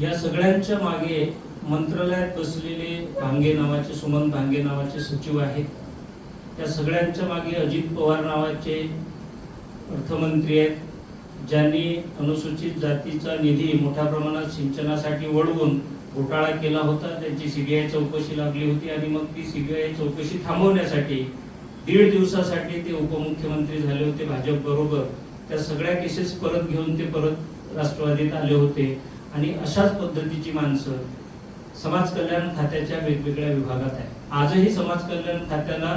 या सगळ्यांच्या मागे मंत्रालयात बसलेले भांगे नावाचे सुमन भांगे नावाचे सचिव आहेत. त्या सगळ्यांच्या मागे अजित पवार नावाचे अर्थमंत्री आहेत ज्यांनी अनुसूचित जातीचा निधी मोठ्या प्रमाणात सिंचनासाठी वळवून घोटाळा केला होता. त्यांची सीबीआय चौकशी लागली होती आणि मग ती सीबीआय चौकशी थांबवण्यासाठी दीड दिवसासाठी ते उपमुख्यमंत्री झाले होते भाजप बरोबर. त्या सगळ्या केसेस परत घेऊन ते परत राष्ट्रवादीत आले होते. आणि अशाच पद्धतीची माणसं समाज कल्याण खात्याच्या वेगवेगळ्या विभागात आहे आजही समाज कल्याण खात्याला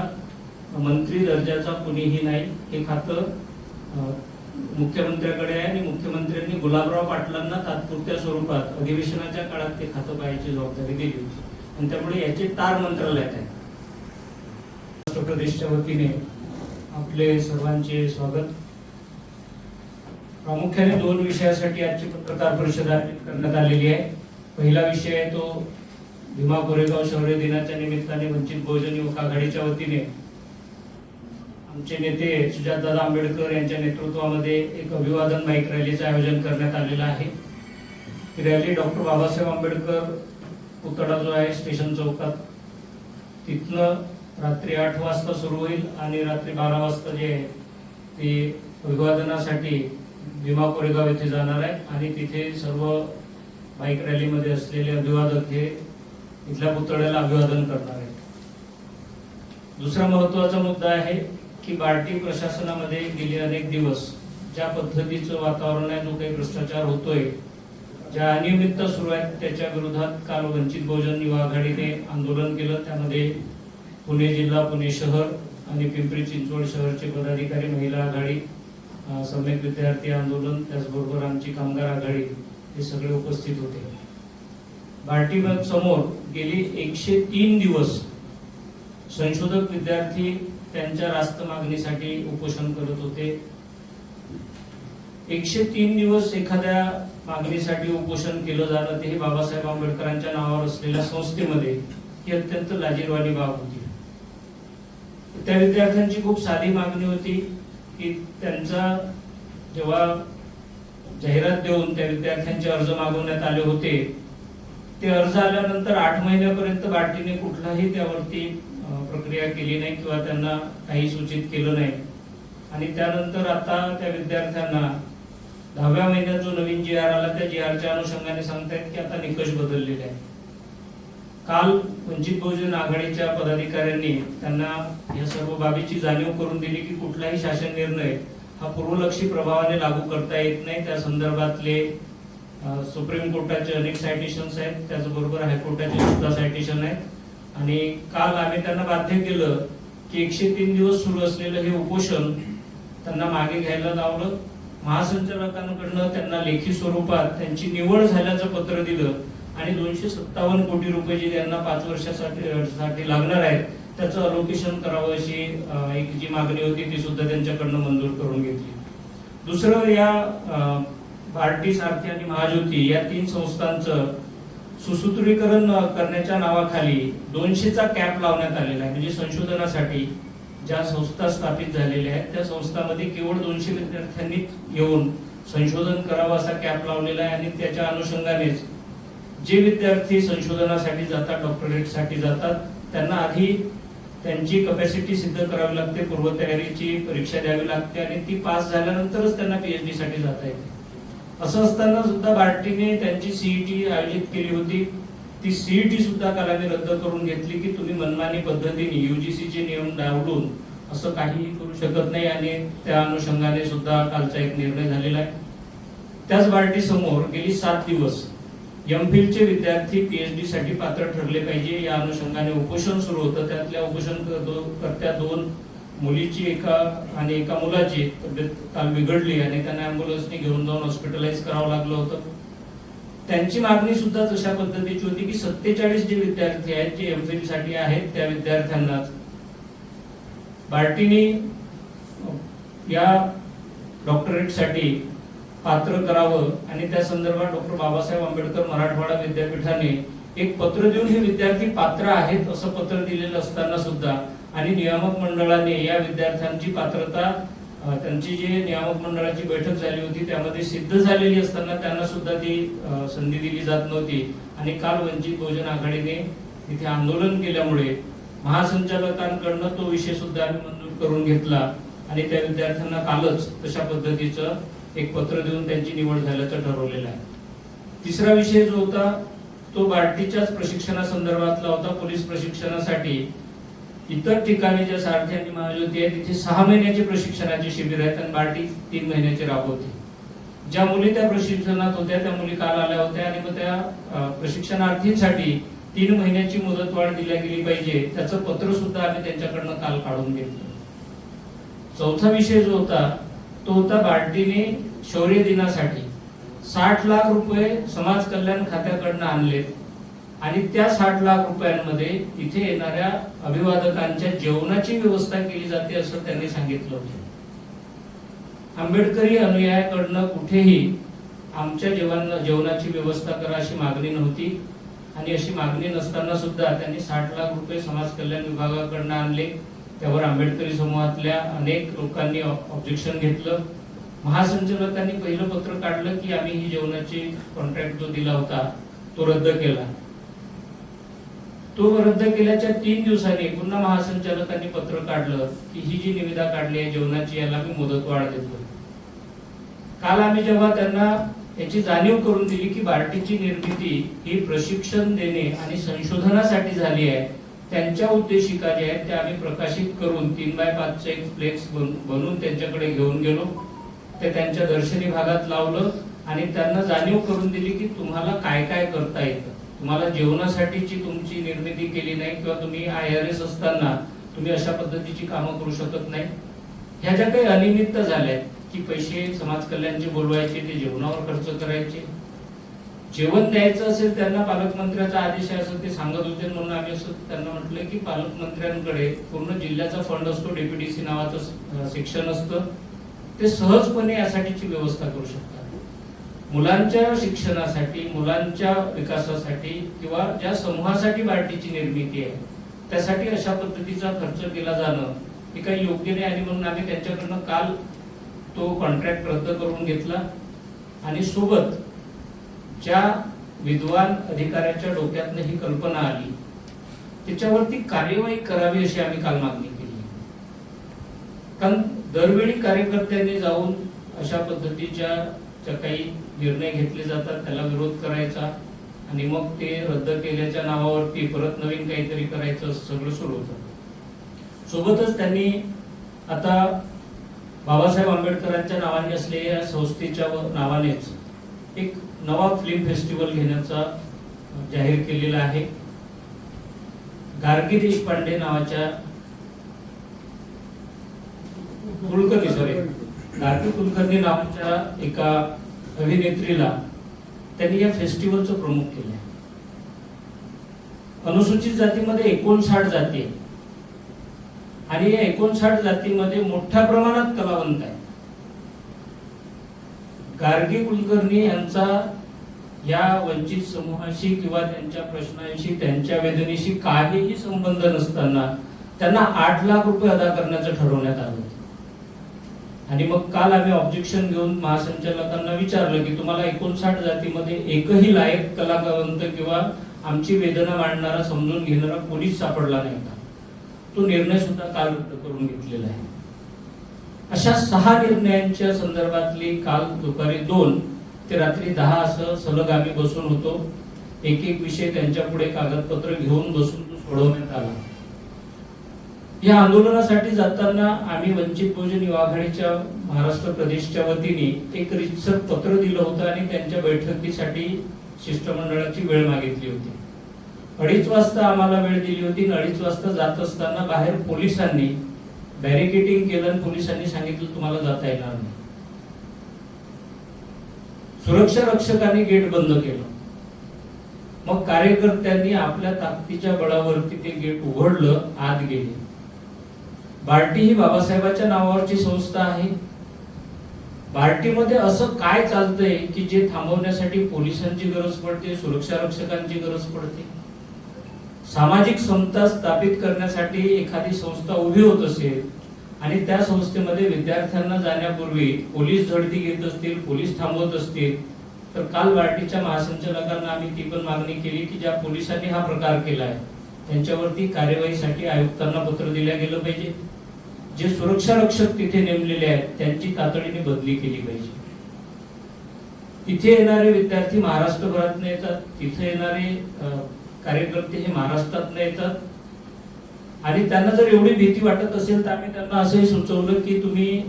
मंत्री दर्जाचा कुणीही नाही. हे खातं मुख्यमंत्र्याकडे आहे आणि मुख्यमंत्र्यांनी गुलाबराव पाटलांना तात्पुरत्या स्वरूपात अधिवेशनाच्या काळात ते खातं पाहायची जबाबदारी दिली होती. आणि त्यामुळे याचे तार मंत्रालयात आहे महाराष्ट्र प्रदेशच्या वतीने आपले सर्वांचे स्वागत. प्रामुख्याने दोन विषयासाठी आजची पत्रकार परिषद आयोजित करण्यात आलेली आहे. पहिला विषय आहे तो भीमा कोरेगाव शौर्य दिनाच्या निमित्ताने वंचित बहुजन युवक आघाडीच्या वतीने आमचे नेते सुजातदादा आंबेडकर यांच्या नेतृत्वामध्ये एक अभिवादन बाईक रॅलीचं आयोजन करण्यात आलेलं आहे. ती रॅली डॉक्टर बाबासाहेब आंबेडकर पुतळा जो आहे स्टेशन चौकात. तिथनं रात्री आठ वाजता सुरू होईल आणि रात्री बारा वाजता जे आहे ते अभिवादनासाठी भीमा कोरेगाव येथे जाणार आहे आणि तिथे सर्व बाईक रॅलीमध्ये असलेले अभिवादक हे इथल्या पुतळ्याला अभिवादन करणार आहेत. दुसरा महत्त्वाचा मुद्दा आहे की बार्टी प्रशासनामध्ये गेले अनेक दिवस ज्या पद्धतीचं वातावरण आहे जो काही भ्रष्टाचार होतोय ज्या अनियमित सुरू आहेत त्याच्या विरोधात काल वंचित बहुजन युवा आघाडीने आंदोलन केलं. त्यामध्ये पुणे जिल्हा पुणे शहर आणि पिंपरी चिंचवड शहरचे पदाधिकारी महिला आघाडी सम्यक विद्यार्थी आंदोलन त्याचबरोबर आमची कामगार आघाडी हे सगळे उपस्थित होते. बार्टी समोर गेली एकशे तीन दिवस संशोधक विद्यार्थी त्यांच्या रास्त मागणीसाठी उपोषण करत होते. एकशे तीन दिवस एखाद्या मागणीसाठी उपोषण केलं जाणं हे बाबासाहेब आंबेडकरांच्या नावावर असलेल्या संस्थेमध्ये ही अत्यंत लाजीरवाणी बाब होती. त्या विद्यार्थ्यांची खूप साधी मागणी होती. की त्यांचा जेव्हा जाहिरात देऊन त्या विद्यार्थ्यांचे अर्ज मागवण्यात आले होते ते अर्ज आल्यानंतर आठ महिन्यापर्यंत बार्टीने कुठलाही त्यावरती प्रक्रिया केली नाही किंवा त्यांना काही सूचित केलं नाही. आणि त्यानंतर आता त्या विद्यार्थ्यांना दहाव्या महिन्यात जो नवीन जी आर आला त्या जी आरच्या अनुषंगाने सांगतायत की आता निकष बदललेले आहे काल वंचित बहुजन आघाडीच्या पदाधिकाऱ्यांनी त्यांना या सर्व बाबीची जाणीव करून दिली की कुठलाही शासन निर्णय हा पूर्वलक्षी प्रभावाने लागू करता येत नाही. त्या संदर्भातले सुप्रीम कोर्टाचे अनेक सायटेशन्स आहेत. त्याचबरोबर हायकोर्टाचे सुद्धा सायटेशन आहेत. आणि काल आम्ही त्यांना बाध्य केलं की एकशे तीन दिवस सुरू असलेलं हे उपोषण त्यांना मागे घ्यायला लावलं. महासंचालकांकडनं त्यांना लेखी स्वरूपात त्यांची निवड झाल्याचं पत्र दिलं. आणि दोनशे सत्तावन्न कोटी रुपये जे त्यांना पाच वर्षासाठी साठी लागणार आहेत त्याचं अलोकेशन करावं अशी एक जी मागणी होती ती सुद्धा त्यांच्याकडनं मंजूर करून घेतली. दुसरं या अ, बार्टी सारथी आणि महाज्योती या तीन संस्थांचं सुसूत्रीकरण करण्याच्या नावाखाली दोनशेचा कॅप लावण्यात आलेला आहे. म्हणजे संशोधनासाठी ज्या संस्था स्थापित झालेल्या आहेत त्या संस्थांमध्ये केवळ दोनशे विद्यार्थ्यांनी येऊन संशोधन करावं असा कॅप लावलेला आहे आणि त्याच्या अनुषंगानेच जे विद्यार्थी संशोधनासाठी जातात डॉक्टरेटसाठी जातात त्यांना आधी त्यांची कपॅसिटी सिद्ध करावी लागते पूर्वतयारीची परीक्षा द्यावी लागते आणि ती पास झाल्यानंतरच त्यांना पीएचडी साठी जाता येते. असं असताना सुद्धा बार्टीने त्यांची सीईटी आयोजित केली होती. ती सीईटी सुद्धा कालाने रद्द करून घेतली की तुम्ही मनमानी पद्धतीने युजीसीचे नियम डावलून असं काहीही करू शकत नाही आणि त्या अनुषंगाने सुद्धा कालचा एक निर्णय झालेला आहे. त्याच बार्टी समोर गेली सात दिवस एम चे विद्यार्थी पीएचडी साठी पात्र ठरले पाहिजे. या अनुषंगाने उपोषण सुरू होतं. त्यातल्या उपोषण करत्या दोन मुलीची एका आणि एका मुलाची तब्येत काल बिघडली आणि त्यांना अँब्युलन्सने घेऊन जाऊन हॉस्पिटलाइज करावं लागलं होतं. त्यांची मागणी सुद्धा तशा पद्धतीची होती की सत्तेचाळीस जे विद्यार्थी आहेत जे एमसाठी आहेत त्या विद्यार्थ्यांनाच बार्टीने या डॉक्टरेटसाठी पात्र करावं आणि त्या संदर्भात डॉक्टर बाबासाहेब आंबेडकर मराठवाडा विद्यापीठाने एक पत्र देऊन हे विद्यार्थी पात्र आहेत असं पत्र दिलेलं असताना सुद्धा आणि नियामक मंडळाने या विद्यार्थ्यांची पात्रता त्यांची जी नियामक मंडळाची बैठक झाली होती त्यामध्ये सिद्ध झालेली असताना त्यांना सुद्धा ती संधी दिली जात नव्हती. आणि काल वंचित बहुजन आघाडीने तिथे आंदोलन केल्यामुळे महासंचालकांकडनं तो विषय सुद्धा आम्ही मंजूर करून घेतला. आणि त्या विद्यार्थ्यांना कालच तशा पद्धतीचं एक पत्र देऊन त्यांची निवड झाल्याचं ठरवलेलं आहे. तिसरा विषय जो होता तो बार्टीच्याच प्रशिक्षणासंदर्भातला होता. पोलीस प्रशिक्षणासाठी इतर ठिकाणी ज्या सारथी आणि महाज्योती आहे तिथे सहा महिन्याचे प्रशिक्षणाचे शिबिर आहेत आणि बार्टी तीन महिन्याचे राबवते. ज्या मुली त्या प्रशिक्षणात होत्या त्या मुली काल आल्या होत्या आणि मग त्या प्रशिक्षणार्थींसाठी तीन महिन्याची मुदतवाढ दिल्या गेली पाहिजे त्याचं पत्र सुद्धा आम्ही त्यांच्याकडनं काल काढून घेतलं. चौथा विषय जो होता तो होता बार्टीने शौर्य दिनासाठी साठ लाख रुपये समाज कल्याण खात्याकडनं आणलेत. आणि त्या साठ लाख रुपयांमध्ये इथे येणाऱ्या अभिवादकांच्या जेवणाची व्यवस्था केली जाते असं त्यांनी सांगितलं होतं. आंबेडकरी अनुयायाकडनं कुठेही आमच्या जेवण जेवणाची व्यवस्था करा अशी मागणी नव्हती. आणि अशी मागणी नसताना सुद्धा त्यांनी साठ लाख रुपये समाज कल्याण विभागाकडनं आणले. त्यावर आंबेडकरी समूहातल्या अनेक लोकांनी ऑब्जेक्शन घेतलं. महासंचालकांनी पहिलं पत्र काढलं की आम्ही ही जेवणाची कॉन्ट्रॅक्ट जो दिला होता तो रद्द केला. तो रद्द केल्याच्या तीन दिवसांनी पुन्हा महासंचालकांनी पत्र काढलं की ही जी निविदा काढली आहे जेवणाची याला मी मुदतवाढ देतो. काल आम्ही जेव्हा त्यांना याची जाणीव करून दिली की बार्टीची निर्मिती ही प्रशिक्षण देणे आणि संशोधनासाठी झाली आहे त्यांच्या उद्देशिका ज्या आहेत त्या आम्ही प्रकाशित करून तीन बाय पाचचे एक फ्लेक्स बनवून त्यांच्याकडे घेऊन गेलो. ते त्यांच्या दर्शनी भागात लावलं आणि त्यांना जाणीव करून दिली की तुम्हाला काय काय करता येतं. तुम्हाला जेवणासाठीची तुमची निर्मिती केली नाही किंवा तुम्ही आय आर एस असताना तुम्ही अशा पद्धतीची कामं करू शकत नाही. ह्या ज्या काही अनिमित्त झाल्या की पैसे समाज कल्याणचे बोलवायचे ते जेवणावर खर्च करायचे जेवण द्यायचं असेल त्यांना पालकमंत्र्याचा आदेश आहे असं ते सांगत होते म्हणून आम्ही असं त्यांना म्हटलं की पालकमंत्र्यांकडे पूर्ण जिल्ह्याचा फंड असतो डीपीडीसी नावाचं शिक्षण असतं. ते सहजपणे यासाठीची व्यवस्था करू शकतात. मुलांच्या शिक्षणासाठी मुलांच्या विकासासाठी किंवा ज्या समूहासाठी बार्टीची निर्मिती आहे त्यासाठी अशा पद्धतीचा खर्च केला जाणं हे काही योग्य नाही आणि म्हणून आम्ही त्यांच्याकडनं काल तो कॉन्ट्रॅक्ट रद्द करून घेतला. आणि सोबत ज्या विद्वान अधिकाऱ्याच्या डोक्यातनं ही कल्पना आली त्याच्यावरती कार्यवाही करावी अशी आम्ही काल मागणी केली. कारण दरवेळी कार्यकर्त्यांनी जाऊन अशा पद्धतीच्या ज्या काही निर्णय घेतले जातात त्याला विरोध करायचा आणि मग ते रद्द केल्याच्या नावावरती परत नवीन काहीतरी करायचं असं सगळं सुरू होतं. सोबतच त्यांनी आता बाबासाहेब आंबेडकरांच्या नावाने असलेल्या या संस्थेच्या व- नावानेच एक नवा फिल्म फेस्टिवल घेण्याचा जाहीर केलेला आहे. गार्गी देशपांडे नावाच्या कुलकर्णी सॉरी गार्गी कुलकर्णी नावाच्या एका अभिनेत्रीला त्यांनी या फेस्टिवलचं प्रमुख केलं आहे अनुसूचित जातीमध्ये एकोणसाठ जाती आहे आणि या एकोणसाठ जातीमध्ये मोठ्या प्रमाणात कलावंत आहे गार्गी कुलकर्णी यांचा या वंचित समूहाशी किंवा त्यांच्या प्रश्नांशी त्यांच्या वेदनेशी काहीही संबंध नसताना त्यांना आठ लाख रुपये अदा करण्याचं ठरवण्यात आलं आणि मग काल आम्ही ऑब्जेक्शन घेऊन महासंचालकांना विचारलं की तुम्हाला एकोणसाठ जातीमध्ये एकही लायक कलाकावंत किंवा आमची वेदना मांडणारा समजून घेणारा कोणीच सापडला नाही का? तो निर्णय सुद्धा काल रद्द करून घेतलेला आहे. अशा सहा निर्णयांच्या संदर्भातली काल दुपारी दोन ते रात्री दहा असं सलग आम्ही बसून होतो. एक एक विषय त्यांच्या पुढे कागदपत्र घेऊन बसून तो सोडवण्यात आला. या आंदोलनासाठी जाताना आम्ही वंचित बहुजन युवा आघाडीच्या महाराष्ट्र प्रदेशच्या वतीने एक रितसर पत्र दिलं होतं आणि त्यांच्या बैठकीसाठी शिष्टमंडळाची वेळ मागितली होती. अडीच वाजता आम्हाला वेळ दिली होती आणि अडीच वाजता जात असताना बाहेर पोलिसांनी बॅरिकेटिंग केलं आणि पोलिसांनी सांगितलं तुम्हाला जाता येणार नाही. सुरक्षा रक्षकांनी गेट बंद केलं. मग कार्यकर्त्यांनी आपल्या ताकदीच्या बळावरती ते गेट उघडलं आत गेले. बार्टी ही बाबासाहेबाच्या नावावरची संस्था आहे. बार्टीमध्ये असं काय चालतंय की जे थांबवण्यासाठी पोलिसांची गरज पडते सुरक्षा रक्षकांची गरज पडते? सामाजिक समता स्थापित करण्यासाठी एखादी संस्था उभी होत असेल आणि त्या संस्थेमध्ये विद्यार्थ्यांना जाण्यापूर्वी पोलीस झडती घेत असतील पोलीस थांबवत असतील तर काल बार्टीच्या महासंचालकांना आम्ही ती पण मागणी केली की ज्या पोलिसांनी हा प्रकार केलाय त्यांच्यावरती कार्यवाहीसाठी आयुक्तांना पत्र दिलं गेलं पाहिजे. जे सुरक्षा रक्षक तिथे नेमलेले आहेत त्यांची तातडीने बदली केली पाहिजे. तिथे येणारे विद्यार्थी महाराष्ट्रभरात येतात तिथे येणारे कार्यकर्ते हे महाराष्ट्रात येतात आणि त्यांना जर एवढी भीती वाटत असेल तर आम्ही त्यांना असंही सुचवलं की तुम्ही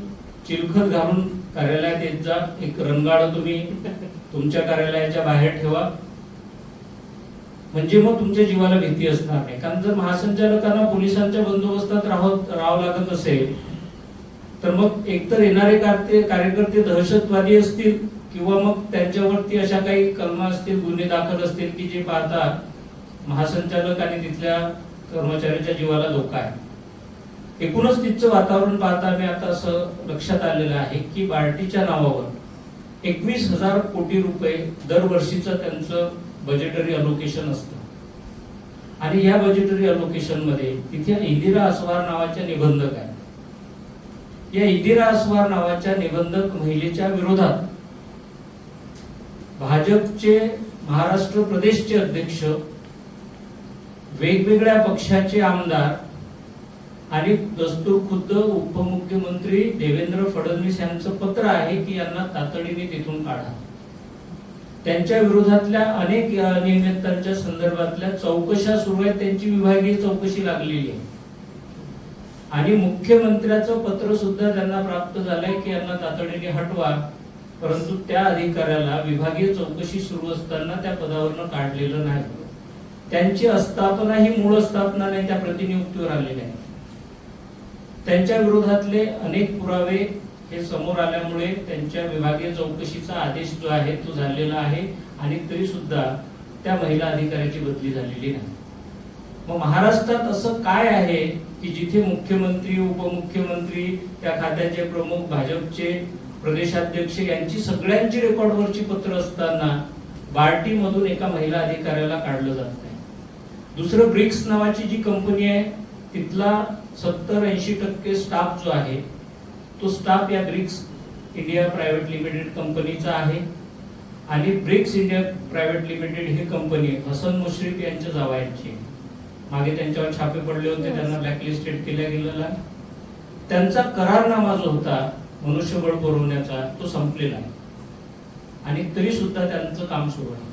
चिलखत घालून कार्यालयात येत जा. एक रंगाळ तुम्ही तुमच्या कार्यालयाच्या बाहेर ठेवा. म्हणजे मग तुमच्या जीवाला भीती असणार नाही. कारण जर महासंचालकांना पोलिसांच्या बंदोबस्तात राहत राहावं लागत असेल तर मग एकतर येणारे कार्यकर्ते दहशतवादी असतील किंवा मग त्यांच्यावरती अशा काही कलमा असतील गुन्हे दाखल असतील की जे पाहतात महासंचालक आणि तिथल्या कर्मचाऱ्यांच्या जीवाला धोका आहे. एकूणच तिथचं वातावरण पाहता मी आता असं लक्षात आलेलं आहे की बार्टीच्या नावावर एकवीस हजार कोटी रुपये दरवर्षीचं त्यांचं बजेटरी अलोकेशन असतं. आणि या बजेटरी अलोकेशनमध्ये तिथे इंदिरा अस्वार नावाच्या निबंधक आहेत. या इंदिरा अस्वार नावाच्या निबंधक महिलेच्या विरोधात भाजपचे महाराष्ट्र प्रदेशचे अध्यक्ष वेगवेगळ्या पक्षाचे आमदार आणि दस्तूर खुद्द उपमुख्यमंत्री देवेंद्र फडणवीस यांचं पत्र आहे की यांना तातडीने तिथून काढा. त्यांच्या विरोधातल्या अनेक अनियमिततांच्या संदर्भातल्या चौकशा सुरू आहेत. त्यांची विभागीय चौकशी लागलेली आहे. आणि मुख्यमंत्र्याचं पत्र सुद्धा त्यांना प्राप्त झालंय की यांना तातडीने हटवा. परंतु त्या अधिकाऱ्याला विभागीय चौकशी सुरू असताना त्या पदावरनं काढलेलं नाही. त्यांची अस्थापना ही मूळ स्थापना नाही त्या प्रतिनियुक्तीवर आलेल्या आहे त्यांच्या विरोधातले अनेक पुरावे हे समोर आल्यामुळे त्यांच्या विभागीय चौकशीचा आदेश जो आहे तो झालेला आहे आणि तरी सुद्धा त्या महिला अधिकाऱ्याची बदली झालेली नाही. मग महाराष्ट्रात असं काय आहे की जिथे मुख्यमंत्री उपमुख्यमंत्री त्या खात्याचे प्रमुख भाजपचे प्रदेशाध्यक्ष यांची सगळ्यांची रेकॉर्डवरची पत्र असताना बार्टीमधून एका महिला अधिकाऱ्याला काढलं जात नाही. दुसरं ब्रिक्स नावाची जी कंपनी आहे तिथला सत्तर ऐंशी टक्के स्टाफ जो आहे तो स्टाफ या ब्रिक्स इंडिया प्रायव्हेट लिमिटेड कंपनीचा आहे. आणि ब्रिक्स इंडिया प्रायव्हेट लिमिटेड ही कंपनी हसन मुश्रीफ यांच्या जावयांची. मागे त्यांच्यावर छापे पडले होते त्यांना ब्लॅकलिस्टेड केल्या गेलेला. त्यांचा करारनामा जो होता मनुष्यबळ पुरवण्याचा तो संपलेला आहे. आणि तरी सुद्धा त्यांचं काम सुरू आहे.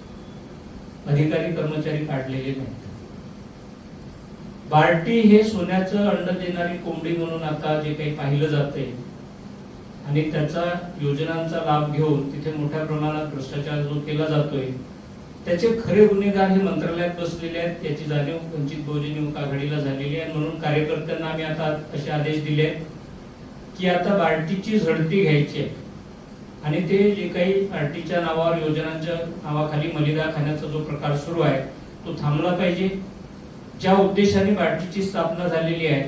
अधिकारी कर्मचारी काढलेले नाहीत. बार्टी हे सोन्याचं अंड देणारी कोंबडी म्हणून आता जे काही पाहिलं जाते आणि त्याचा योजनांचा लाभ घेऊन तिथे मोठ्या प्रमाणात भ्रष्टाचार जो केला जातोय त्याचे खरे गुन्हेगार हे मंत्रालयात बसलेले आहेत याची जाणीव वंचित बहुजन युवक आघाडीला झालेली आहे. म्हणून कार्यकर्त्यांना आम्ही आता असे आदेश दिले आहेत की आता बार्टीची झडती घ्यायची आहे. आणि ते जे काही बार्टीच्या नावावर योजनांच्या नावाखाली मलिदा खाण्याचा जो प्रकार सुरू आहे तो थांबला पाहिजे. ज्या उद्देशाने पार्टीची स्थापना झालेली आहे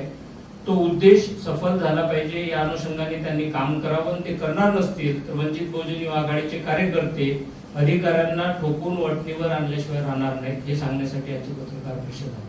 तो उद्देश सफल झाला पाहिजे. या अनुषंगाने त्यांनी काम करावं ते करणार नसतील तर वंचित बहुजन युवा आघाडीचे कार्यकर्ते अधिकाऱ्यांना ठोकून वटणीवर आणल्याशिवाय राहणार नाहीत हे सांगण्यासाठी याची पत्रकार परिषद आहे.